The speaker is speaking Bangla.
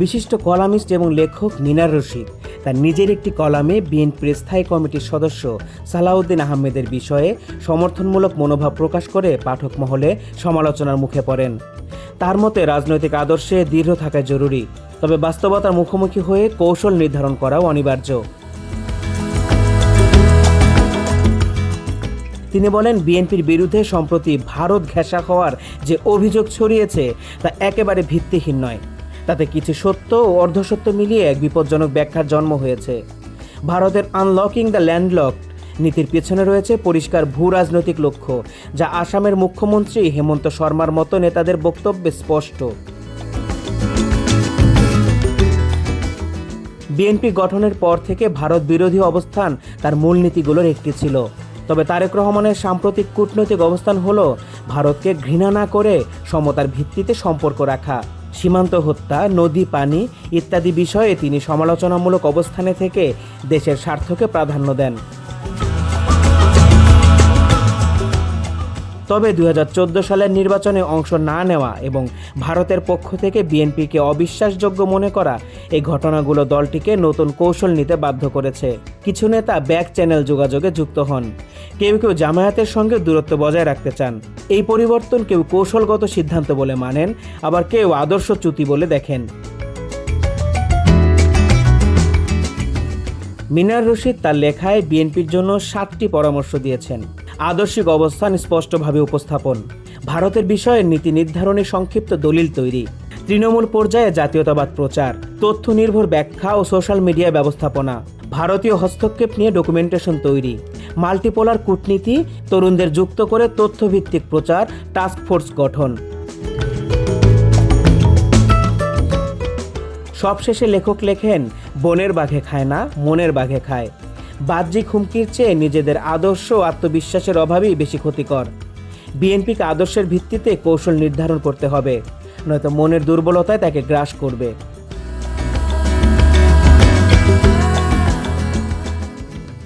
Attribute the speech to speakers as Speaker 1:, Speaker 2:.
Speaker 1: বিশিষ্ট কলামিস্ট এবং লেখক মিনার রশিদ। তার নিজের একটি কলামে বিএনপির স্থায়ী কমিটির সদস্য সালাউদ্দিন আহমেদের বিষয়ে সমর্থনমূলক মনোভাব প্রকাশ করে পাঠক মহলে সমালোচনার মুখে পড়েন। তার মতে, রাজনৈতিক আদর্শে দৃঢ় থাকা জরুরি, তবে বাস্তবতার মুখোমুখি হয়ে কৌশল নির্ধারণ করাও অনিবার্য। তিনি বলেন, বিএনপির বিরুদ্ধে সম্প্রতি ভারত ঘেঁষা হওয়ার যে অভিযোগ ছড়িয়েছে তা একেবারে ভিত্তিহীন নয়। তাতে কিছু সত্য ও অর্ধসত্য মিলিয়ে এক বিপজ্জনক ব্যাখ্যার জন্ম হয়েছে। ভারতের আনলকিং দ্য ল্যান্ডলক নীতির পেছনে রয়েছে পরিষ্কার ভূ রাজনৈতিক লক্ষ্য, যা আসামের মুখ্যমন্ত্রী হেমন্ত শর্মার মতো নেতাদের বক্তব্যে স্পষ্ট। বিএনপি গঠনের পর থেকে ভারত বিরোধী অবস্থান তার মূলনীতিগুলোর একটি ছিল। তবে তারেক রহমানের সাম্প্রতিক কূটনৈতিক অবস্থান হলো ভারতকে ঘৃণা না করে সমতার ভিত্তিতে সম্পর্ক রাখা। সীমান্ত হত্যা নদী পানি ইত্যাদি বিষয়ে তিনি সমালোচনামূলক অবস্থানে থেকে দেশের স্বার্থকে প্রাধান্য দেন। তবে দুই হাজার চোদ্দ সালের নির্বাচনে অংশ না নেওয়া এবং ভারতের পক্ষ থেকে বিএনপিকে অবিশ্বাসযোগ্য মনে করা এই ঘটনাগুলো দলটিকে নতুন কৌশল নিতে বাধ্য করেছে। কিছু নেতা ব্যাক চ্যানেল যোগাযোগে যুক্ত হন। কেউ কেউ জামায়াতের সঙ্গে দূরত্ব বজায় রাখতে চান। এই পরিবর্তন কেউ কৌশলগত সিদ্ধান্ত বলে মানেন, আবার কেউ আদর্শ চ্যুতি বলে দেখেন। মিনার রশিদ তার লেখায় বিএনপির জন্য সাতটি পরামর্শ দিয়েছেন। আদর্শিক অবস্থান স্পষ্টভাবে উপস্থাপন। ভারতের বিষয়ে নীতি নির্ধারণে সংক্ষিপ্ত দলিল তৈরি। তৃণমূল পর্যায়ে জাতীয়তাবাদ প্রচার। তথ্য নির্ভর ব্যাখ্যা ও সোশ্যাল মিডিয়া ব্যবস্থাপনা। ভারতীয় হস্তক্ষেপ নিয়ে ডকুমেন্টেশন তৈরি। মাল্টিপোলার কূটনীতি, তরুণদের যুক্ত করে তথ্যভিত্তিক প্রচার, টাস্ক ফোর্স গঠন। সবশেষে লেখক লেখেন, বনের বাঘে খায় না, মনের বাঘে খায়। বাহ্যিক হুমকির চেয়ে নিজেদের আদর্শ আত্মবিশ্বাসের অভাবই বেশি ক্ষতিকর। বিএনপিকে আদর্শের ভিত্তিতে কৌশল নির্ধারণ করতে হবে, নয়তো মনের দুর্বলতায় তাকে গ্রাস করবে।